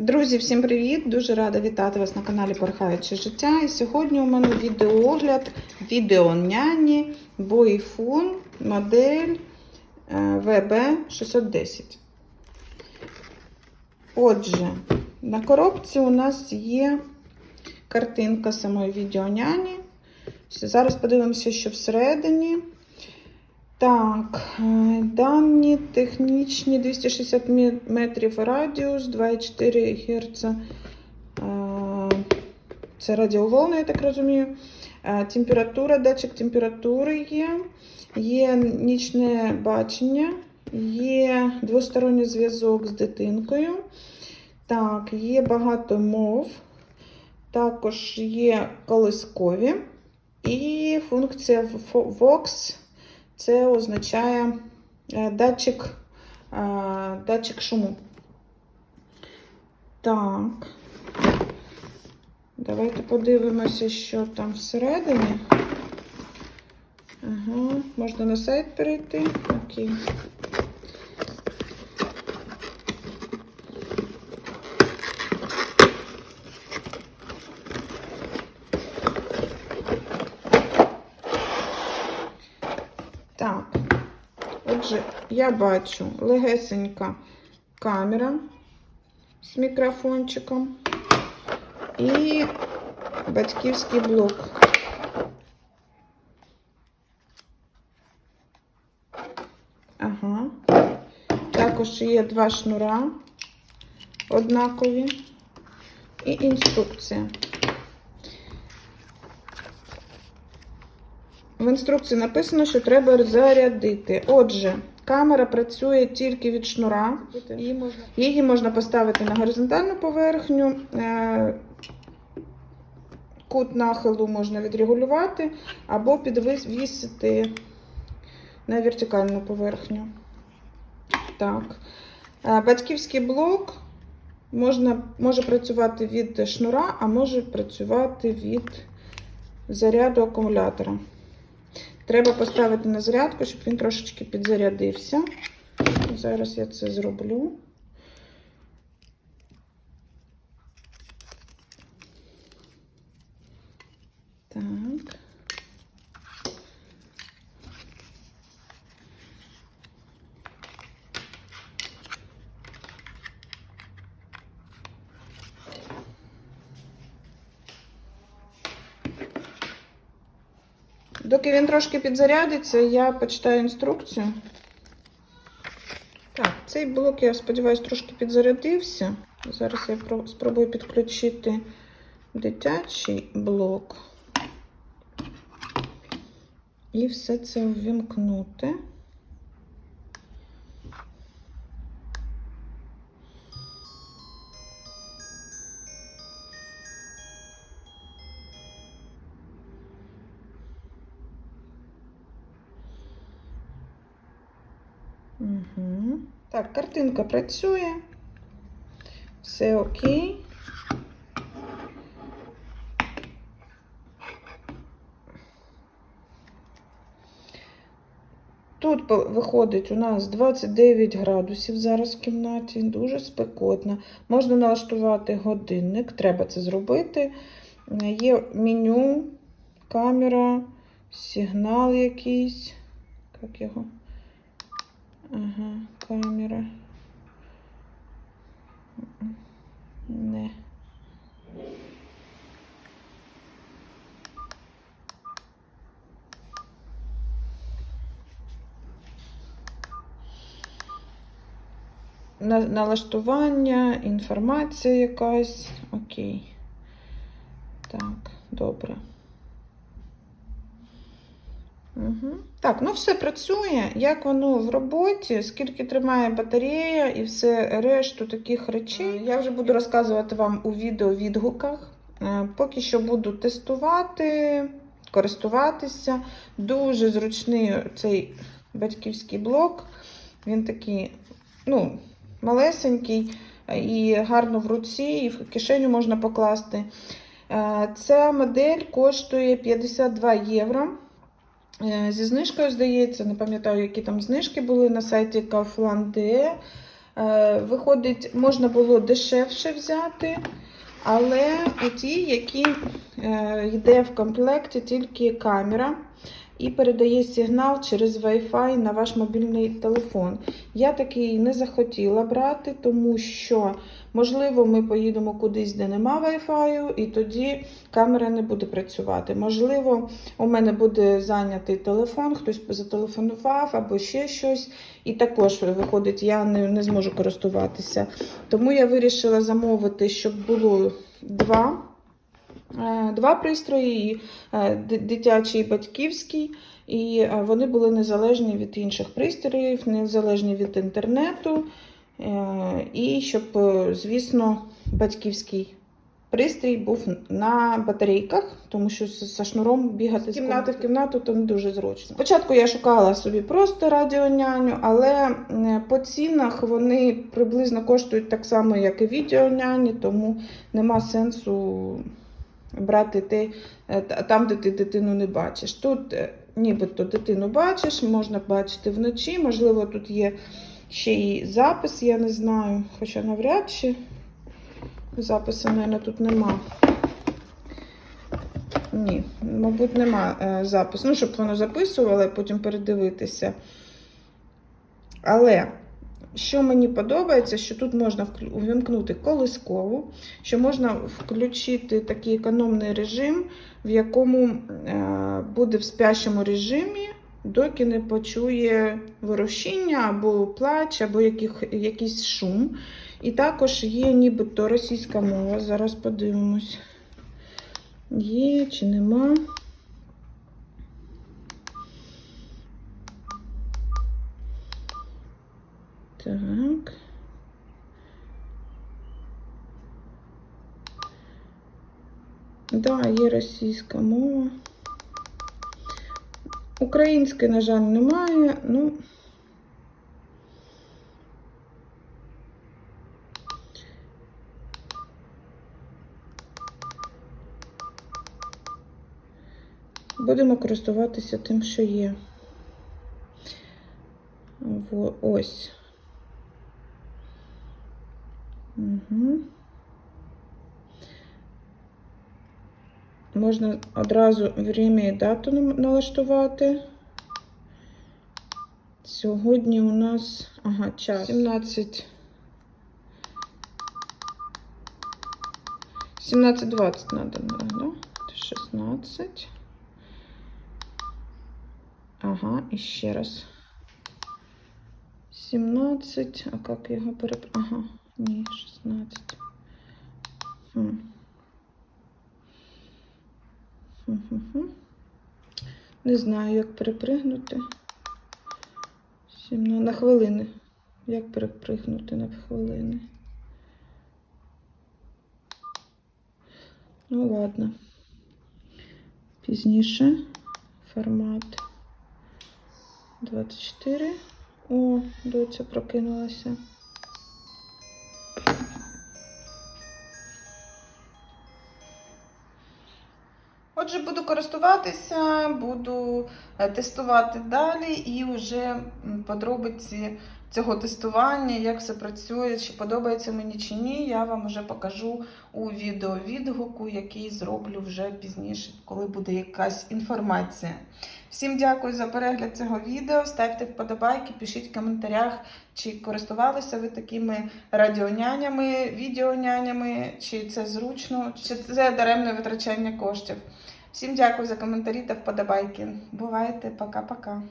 Друзі, всім привіт! Дуже рада вітати вас на каналі Порхаюче життя. І сьогодні у мене відеоогляд відеоняні Boyfun модель е, VB610. Отже, на коробці у нас є картинка самої відеоняні. Зараз подивимося, що всередині. Так, е, дані технічні 260 метрів радіус, 2,4 Гц. Е, Це радіоволна, я так розумію. Е, Температура, датчик температури є, є нічне бачення, є двосторонній зв'язок з дитинкою. Так, є багато мов, також є колискові і функція Vox. Це означає е, датчик, е, датчик шуму. Так. Давайте подивимося, що там всередині. Ага, можна на сайт перейти. Окей. Так, отже, я бачу легесенька камера з мікрофончиком і батьківський блок. Ага. Також є два шнура однакові і інструкція. В інструкції написано, що треба зарядити. Отже, камера працює тільки від шнура. Її можна, її можна поставити на горизонтальну поверхню. е, Кут нахилу можна відрегулювати або підвісити на вертикальну поверхню. Так. Е, Батьківський блок можна, може працювати від шнура, а може працювати від заряду акумулятора. Треба поставити на зарядку, щоб він трошечки підзарядився. Зараз я це зроблю. Так. Доки він трошки підзарядиться, я почитаю інструкцію. Так, цей блок, я сподіваюся, трошки підзарядився. Зараз я спробую підключити дитячий блок. І все це ввімкнути. Угу. Так, картинка працює. Все окей. Тут виходить у нас 29 градусів зараз в кімнаті, дуже спекотно. Можна налаштувати годинник, треба це зробити. Є меню, камера, сигнал якийсь. Як його? Ага, камера. Не. Налаштування, інформація якась. Окей. Так, добре. Угу. Так, ну все працює. Як воно в роботі, скільки тримає батарея і все решту таких речей. Я вже буду розказувати вам у відео-відгуках. Е, Поки що буду тестувати, користуватися. Дуже зручний цей батьківський блок. Він такий, ну, малесенький і гарно в руці, і в кишеню можна покласти. Е, Ця модель коштує 52 євро. Е, Зі знижкою, здається, не пам'ятаю, які там знижки були на сайті Kaufland.de. Е, Виходить, можна було дешевше взяти, але ті, які е, йде в комплекті тільки камера і передає сигнал через Wi-Fi на ваш мобільний телефон. Я такий не захотіла брати, тому що, можливо, ми поїдемо кудись, де нема Wi-Fi, і тоді камера не буде працювати. Можливо, у мене буде зайнятий телефон, хтось зателефонував або ще щось. І також виходить, я не, не зможу користуватися. Тому я вирішила замовити, щоб було два. Е, Два пристрої, е, ди- дитячий і батьківський, і е, вони були незалежні від інших пристроїв, незалежні від інтернету. Е, І щоб, е, звісно, батьківський пристрій був на батарейках, тому що за шнуром бігати з кімнати в кімнату то не дуже зручно. Спочатку я шукала собі просто радіоняню, але е, по цінах вони приблизно коштують так само, як і відеоняні, тому нема сенсу брати те, е, там, де ти дитину не бачиш. Тут е, нібито дитину бачиш, можна бачити вночі, можливо, тут є ще й запис, я не знаю, хоча навряд чи запису, мабуть, тут нема. Ні, мабуть, нема е, запису. Ну, щоб воно записувало, і потім передивитися. Але що мені подобається, що тут можна увімкнути колискову, що можна включити такий економний режим, в якому е, буде в спящому режимі, доки не почує ворушіння або плач, або яких, якийсь шум. І також є нібито російська мова. Зараз подивимось. Є чи нема. Так. Да, є російська мова. Української, на жаль, немає. Ну. Будемо користуватися тим, що є. Ось. Угу. Можна одразу время і дату налаштувати. Сьогодні у нас ага, час 17. 17.20 надо, да? 16. Ага, і ще раз. 17. А як його переп... Ага, ні, 16. Хм. Хм-хм-хм. Не знаю, як перепригнути. Сімна... На хвилини. Як перепригнути на хвилини? Ну, ладно. Пізніше. Формат 24. О, доця прокинулася. Отже, буду користуватися, буду е, тестувати далі і вже подробиці цього тестування, як все працює, чи подобається мені чи ні, я вам вже покажу у відеовідгуку, який зроблю вже пізніше, коли буде якась інформація. Всім дякую за перегляд цього відео. Ставте вподобайки, пишіть в коментарях, чи користувалися ви такими радіонянями, відеонянями, чи це зручно, чи це даремне витрачання коштів. Всім дякую за коментарі та вподобайки. Бувайте, пока-пока.